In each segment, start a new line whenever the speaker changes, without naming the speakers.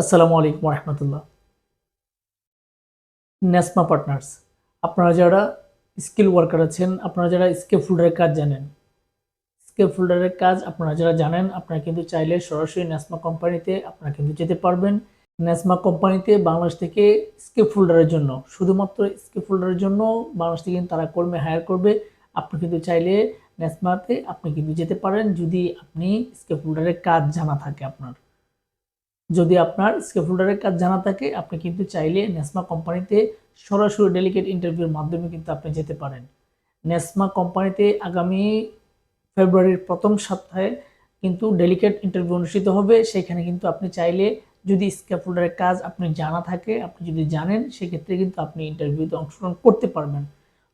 আসসালামু আলাইকুম রহমতুল্লাহ নেসমা পার্টনার্স, আপনারা যারা স্কিল ওয়ার্কার আছেন, আপনারা যারা স্কেপ ফোল্ডারের কাজ জানেন, স্কেপ ফোল্ডারের কাজ আপনারা যারা জানেন, আপনারা কিন্তু চাইলে সরাসরি নেসমা কোম্পানিতে আপনারা কিন্তু যেতে পারবেন। নেসমা কোম্পানিতে বাংলাদেশ থেকে স্কেপ ফোল্ডারের জন্য, শুধুমাত্র স্কেপ ফোল্ডারের জন্য বাংলাদেশ থেকে কিন্তু তারা কর্মী হায়ার করবে। আপনি কিন্তু চাইলে নেসমাতে আপনি কিন্তু যেতে পারেন যদি আপনি স্কেপ ফোল্ডারের কাজ জানা থাকে আপনার। যদি আপনার স্কেফোল্ডারের কাজ জানা থাকে, আপনি কিন্তু চাইলে নেসমা কোম্পানিতে সরাসরি ডেলিকেট ইন্টারভিউর মাধ্যমে কিন্তু আপনি যেতে পারেন। নেসমা কোম্পানিতে আগামী ফেব্রুয়ারির প্রথম সপ্তাহে কিন্তু ডেলিকেট ইন্টারভিউ অনুষ্ঠিত হবে। সেখানে কিন্তু আপনি চাইলে যদি স্কেফোল্ডারের কাজ আপনি জানা থাকে, আপনি যদি জানেন, সেক্ষেত্রে কিন্তু আপনি ইন্টারভিউতে অংশগ্রহণ করতে পারবেন।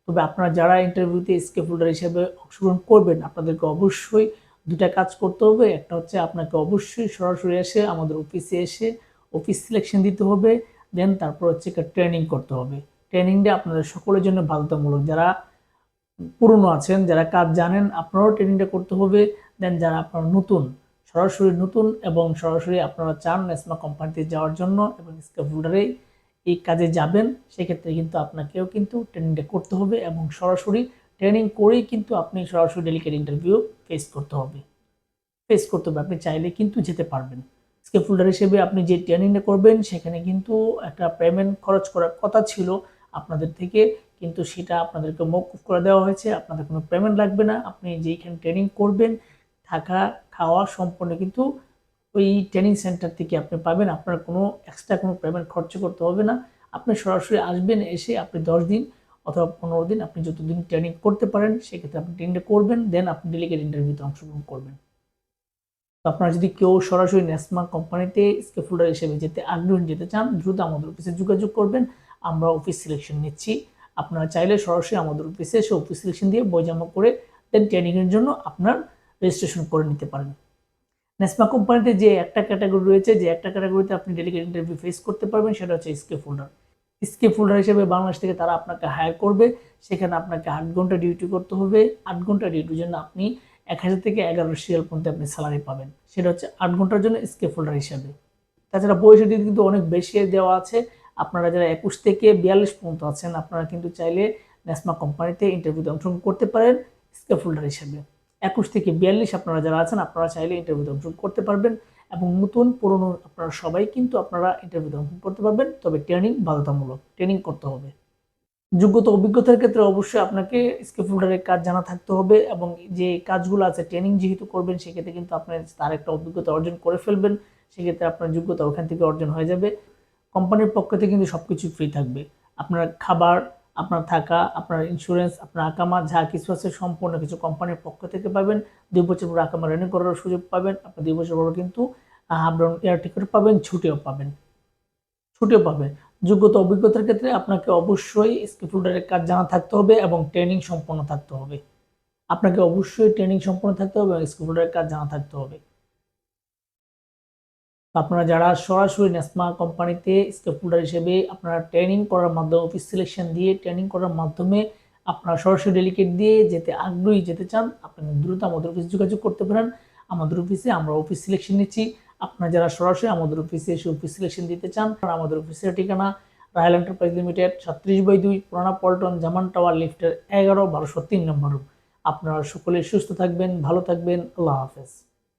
তবে আপনারা যারা ইন্টারভিউতে স্কেফোল্ডার হিসেবে অংশগ্রহণ করবেন, আপনাদেরকে অবশ্যই দুটা কাজ করতে হবে। একটা হচ্ছে আপনাকে অবশ্যই সরাসরি এসে আমাদের অফিসে এসে অফিস সিলেকশন দিতে হবে। দেন তারপর হচ্ছে একটা ট্রেনিং করতে হবে। ট্রেনিংটা আপনাদের সকলের জন্য বাধ্যতামূলক। যারা পুরনো আছেন, যারা কাজ জানেন, আপনারাও ট্রেনিংটা করতে হবে। দেন যারা আপনারা নতুন, সরাসরি নতুন এবং সরাসরি আপনারা চান নেসমা কোম্পানিতে যাওয়ার জন্য এবং স্কেফোল্ডারে এই কাজে যাবেন, সেক্ষেত্রে কিন্তু আপনাকেও কিন্তু ট্রেনিংটা করতে হবে এবং সরাসরি ট্রেনিং করেই কিন্তু আপনি সরাসরি ডেলিকেট ইন্টারভিউ ফেস করতে হবে। ফেস করতে হবে, আপনি চাইলে কিন্তু যেতে পারবেন। স্কেফোল্ডার হিসেবে আপনি যে ট্রেনিংটা করবেন, সেখানে কিন্তু একটা পেমেন্ট খরচ করার কথা ছিল আপনাদের থেকে, কিন্তু সেটা আপনাদেরকে মৌকুফ করে দেওয়া হয়েছে। আপনাদের কোনো পেমেন্ট লাগবে না। আপনি যেইখানে ট্রেনিং করবেন, থাকা, খাওয়া সম্পূর্ণ কিন্তু ওই ট্রেনিং সেন্টার থেকে আপনি পাবেন। আপনার কোনো এক্সট্রা কোনো পেমেন্ট খরচ করতে হবে না। আপনি সরাসরি আসবেন, এসে আপনি দশ দিন অথবা পনেরো দিন আপনি যতদিন ট্রেনিং করতে পারেন, সেক্ষেত্রে আপনি ট্রেনিংটা করবেন দেন আপনি ডেলিগেট ইন্টারভিউতে অংশগ্রহণ করবেন। তো আপনারা যদি কেউ সরাসরি নেসমা কোম্পানিতে স্কেফোল্ডার হিসেবে যেতে আগ্রহী যেতে চান, দ্রুত আমাদের অফিসে যোগাযোগ করবেন। আমরা অফিস সিলেকশন নিচ্ছি। আপনারা চাইলে সরাসরি আমাদের অফিসে এসে অফিস সিলেকশন দিয়ে বই জমা করে দেন ট্রেনিংয়ের জন্য আপনার রেজিস্ট্রেশন করে নিতে পারেন। ন্যাসমা কোম্পানিতে যে একটা ক্যাটাগরি রয়েছে, যে একটা ক্যাটাগরিতে আপনি ডেলিগেট ইন্টারভিউ ফেস করতে পারবেন, সেটা হচ্ছে স্কেফোল্ডার স্কিপ হিসেবে বাংলাদেশ থেকে তারা আপনাকে হায়ার করবে। সেখানে আপনাকে আট ঘণ্টা ডিউটি করতে হবে। আট ঘণ্টা ডিউটির জন্য আপনি এক হাজার থেকে এগারো সিরিয়াল পর্যন্ত আপনি স্যালারি পাবেন। সেটা হচ্ছে আট ঘণ্টার জন্য স্কিপ হিসেবে। তাছাড়া বয়সের দিক কিন্তু অনেক বেশি দেওয়া আছে। আপনারা যারা একুশ থেকে বিয়াল্লিশ পর্যন্ত আছেন, আপনারা কিন্তু চাইলে ন্যাসমা কোম্পানিতে ইন্টারভিউতে অংশগ্রহণ করতে পারেন স্কেপ হিসেবে। একুশ থেকে বিয়াল্লিশ আপনারা যারা আছেন, আপনারা চাইলে ইন্টারভিউতে অংশগ্রহণ করতে পারবেন এবং নতুন, পুরনো আপনারা সবাই কিন্তু আপনারা ইন্টারভিউতে অংশগ্রহণ করতে পারবেন। তবে ট্রেনিং বাধ্যতামূলক ট্রেনিং করতে হবে। যোগ্যতা, অভিজ্ঞতার ক্ষেত্রে অবশ্যই আপনাকে স্কেফোল্ডারের কাজ জানা থাকতে হবে এবং যে কাজগুলো আছে ট্রেনিং যেহেতু করবেন, সেক্ষেত্রে কিন্তু আপনার তার একটা অভিজ্ঞতা অর্জন করে ফেলবেন। সেক্ষেত্রে আপনার যোগ্যতা ওখান থেকে অর্জন হয়ে যাবে। কোম্পানির পক্ষ থেকে কিন্তু সব কিছু ফ্রি থাকবে। আপনার খাবার আপনার থাকা, আপনার ইন্স্যুরেন্স আপনার আকামা যা কিছু আছে সম্পূর্ণ কিছু কোম্পানির পক্ষ থেকে পাবেন। দুই বছর পর আকামা রেনিউ করার সুযোগ পাবেন। আপনি দুই বছর পর কিন্তু হাফডাউন এয়ার টিকিট পাবেন, ছুটিও পাবেন। ছুটিও পাবেন। যোগ্যতা, অভিজ্ঞতার ক্ষেত্রে আপনাকে অবশ্যই স্কিফোল্ডারের কাজ জানা থাকতে হবে এবং ট্রেনিং সম্পন্ন থাকতে হবে। আপনাকে অবশ্যই ট্রেনিং সম্পন্ন থাকতে হবে এবং স্কিফোল্ডারের কাজ জানা থাকতে হবে। আপনারা যারা সরাসরি নেসমা কোম্পানিতে স্কেপোল্ডার হিসেবে আপনারা ট্রেনিং করার মাধ্যমে অফিস সিলেকশন দিয়ে ট্রেনিং করার মাধ্যমে আপনারা সরাসরি ডেলিকেট দিয়ে যেতে আগ্রহী যেতে চান, আপনারা দ্রুত আমাদের অফিসে যোগাযোগ করতে পারেন। আমাদের অফিসে আমরা অফিস সিলেকশন নিচ্ছি। আপনারা যারা সরাসরি আমাদের অফিসে এসে অফিস সিলেকশন দিতে চান আমাদের অফিসের ঠিকানা রায়ল এন্টারপ্রাইজ লিমিটেড ছত্রিশ বাই দুই, পুরানা পল্টন, জামান টাওয়ার, লিফটের এগারো, বারোশো তিন নম্বর আপনারা সকলে সুস্থ থাকবেন, ভালো থাকবেন, আল্লাহ হাফেজ।